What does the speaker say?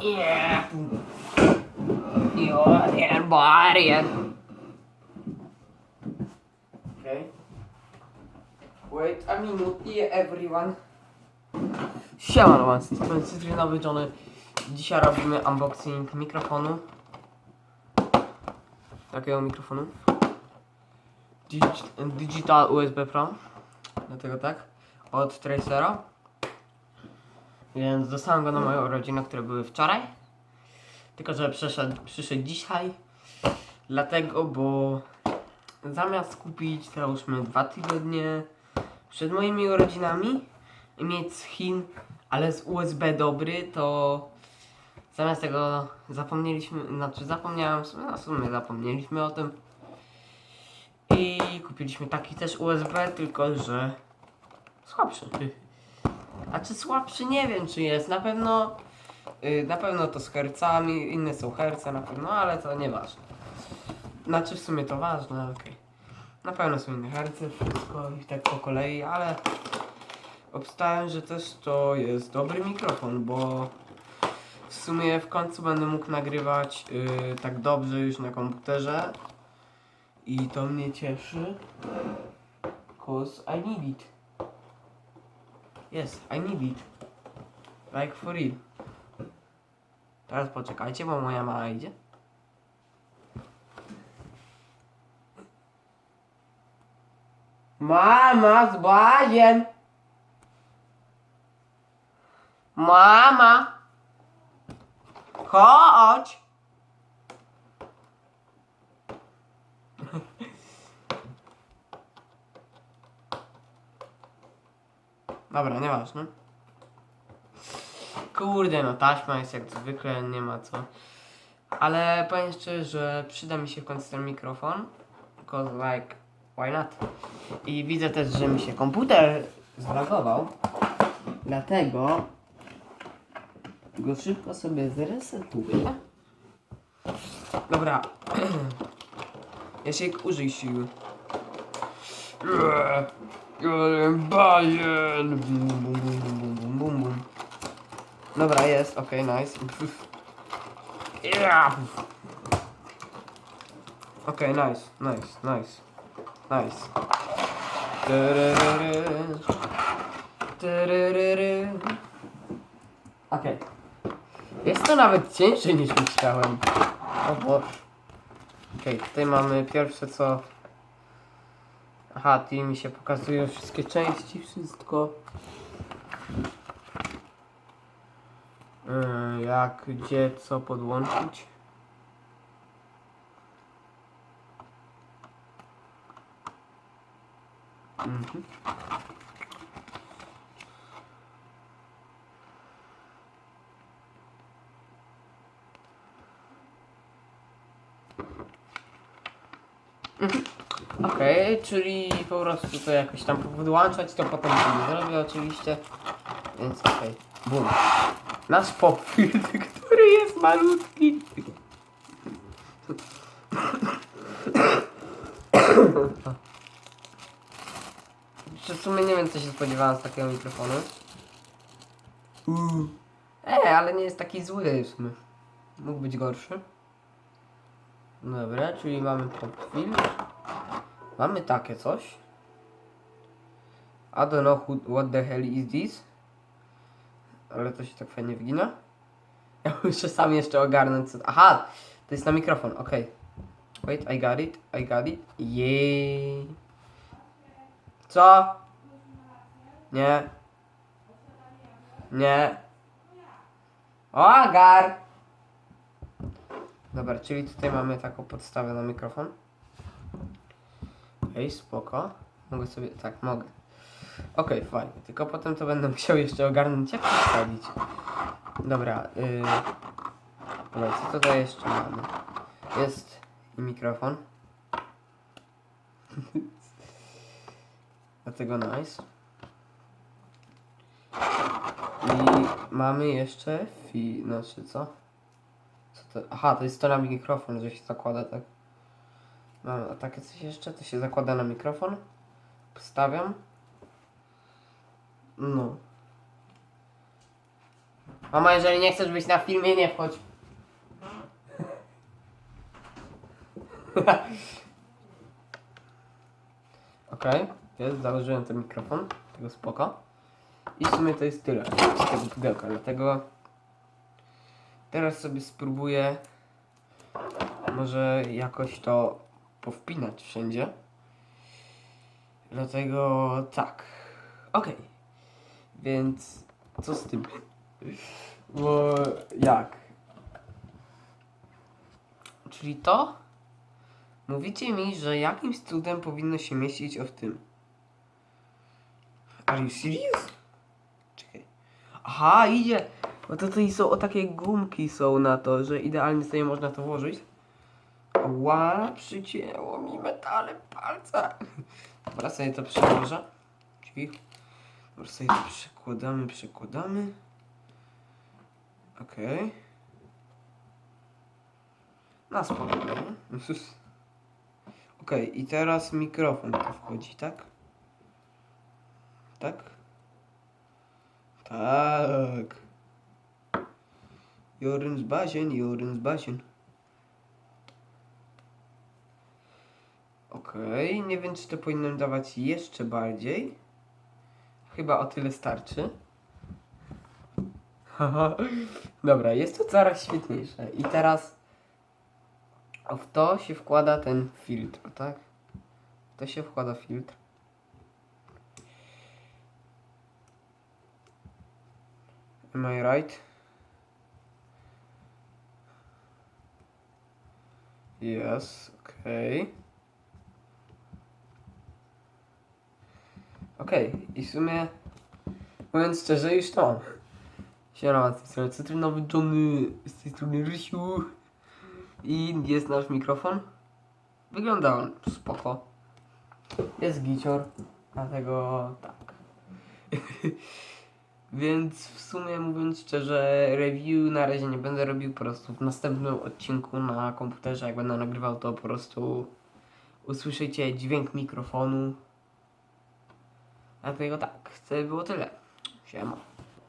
Yeah. You're there, body. Okay. Wait a minute, everyone. Siemano, was z tej strony Cytrynowy Johnny. Dzisiaj robimy unboxing mikrofonu. Takiego mikrofonu. Digi- Digital USB Pro. Dlatego tak. Od Tracera. Więc dostałem go na moją urodzinę, które były wczoraj. Tylko, że przyszedł, przyszedł dzisiaj. Dlatego, bo zamiast kupić załóżmy dwa tygodnie przed moimi urodzinami i mieć z Chin, ale z USB dobry, to zamiast tego zapomnieliśmy, znaczy zapomniałem, no w sumie zapomnieliśmy o tym. I kupiliśmy taki też USB, tylko że słabszy. A czy słabszy? Nie wiem czy jest. Na pewno y, na pewno to z hercami, inne są herce na pewno, ale to nieważne. Znaczy w sumie to ważne, okej. Na pewno są inne herce, wszystko i tak po kolei, ale obstałem, że też to jest dobry mikrofon, bo w sumie w końcu będę mógł nagrywać y, tak dobrze już na komputerze i to mnie cieszy. Cause I need it. Yes, I need it. Like for real. Teraz poczekajcie, bo moja mama idzie. Mama z błaziem! Mama! Chodź! Dobra, nieważne. Kurde, no taśma jest jak zwykle, nie ma co. Ale powiem szczerze, że przyda mi się w końcu ten mikrofon. Cause like, why not? I widzę też, że mi się komputer zlagował. Dlatego go szybko sobie zresetuję. Dobra. Jasiek, użyj siły. Bajen! Bum. Dobra, jest, okej, nice. Yeah. Nice, nice, nice, nice. Okej. Jest to nawet cięższe niż myślałem. O Boże. Okej, tutaj mamy pierwsze co... Aha, tu mi się pokazują wszystkie części, wszystko. Yy, jak, gdzie, co podłączyć. Mhm. Okej, czyli po prostu to jakoś tam podłączać, to potem sobie zrobię oczywiście. Więc okej, bum. Nasz popfilm, który jest malutki. Czy w sumie nie wiem co się spodziewałem z takiego mikrofonu. E, ale nie jest taki zły w sumie. Mógł być gorszy. Dobra, czyli mamy popfilm. Mamy takie coś. I don't know who, what the hell is this. Ale to się tak fajnie wygina. Ja muszę sam jeszcze ogarnąć co... Aha! To jest na mikrofon, okej. Wait, I got it, I got it. Jej. Co? Nie. Nie. Ogar! Dobra, czyli tutaj mamy taką podstawę na mikrofon. Ej, spoko. Mogę sobie... Tak, mogę. Okej, fajnie. Tylko potem to będę musiał jeszcze ogarnąć, jak wstawić. Dobra, yy... Dobra, co tutaj jeszcze mamy? Jest i mikrofon. Dlatego nice. I mamy jeszcze fi... Znaczy co? Co to? Aha, to jest to na mikrofon, że się zakłada tak. A takie coś jeszcze, to się zakłada na mikrofon. Wstawiam. No. Mama, jeżeli nie chcesz być na filmie, nie wchodź. Okej, jest, założyłem ten mikrofon, tego spoko. I w sumie to jest tyle z tego pudełka, dlatego teraz sobie spróbuję może jakoś to powpinać wszędzie. Dlatego tak. Okej. Więc co z tym? Bo jak? Czyli to? Mówicie mi, że jakimś cudem powinno się mieścić o w tym. Are you serious? Czekaj. Aha, idzie! Bo to tutaj są o takie gumki są na to, że idealnie sobie można to włożyć. Ła, przycięło mi metalem palca. Dobra, sobie to przełożę. Cicho. Dobra, sobie to przekładamy, przekładamy. Okej. Na spokojnie. Okej, i teraz mikrofon tu wchodzi, tak? Tak? Tak. Joryn z bazien, Joryn z bazien. Okej, nie wiem czy to powinienem dawać jeszcze bardziej. Chyba o tyle starczy. Dobra, jest to coraz świetniejsze. I teraz w to się wkłada ten filtr, tak? W to się wkłada filtr. Am I right? Yes, okej. Okej, i w sumie mówiąc szczerze już to. Siema, z tej cytrynowy Johnny, z tej strony Rysiu. I jest nasz mikrofon. Wygląda on spoko. Jest gicior, dlatego tak. Więc w sumie mówiąc szczerze, review na razie nie będę robił po prostu w następnym odcinku na komputerze, jak będę nagrywał to po prostu usłyszycie dźwięk mikrofonu. Dlatego tak, to było tyle. Siema.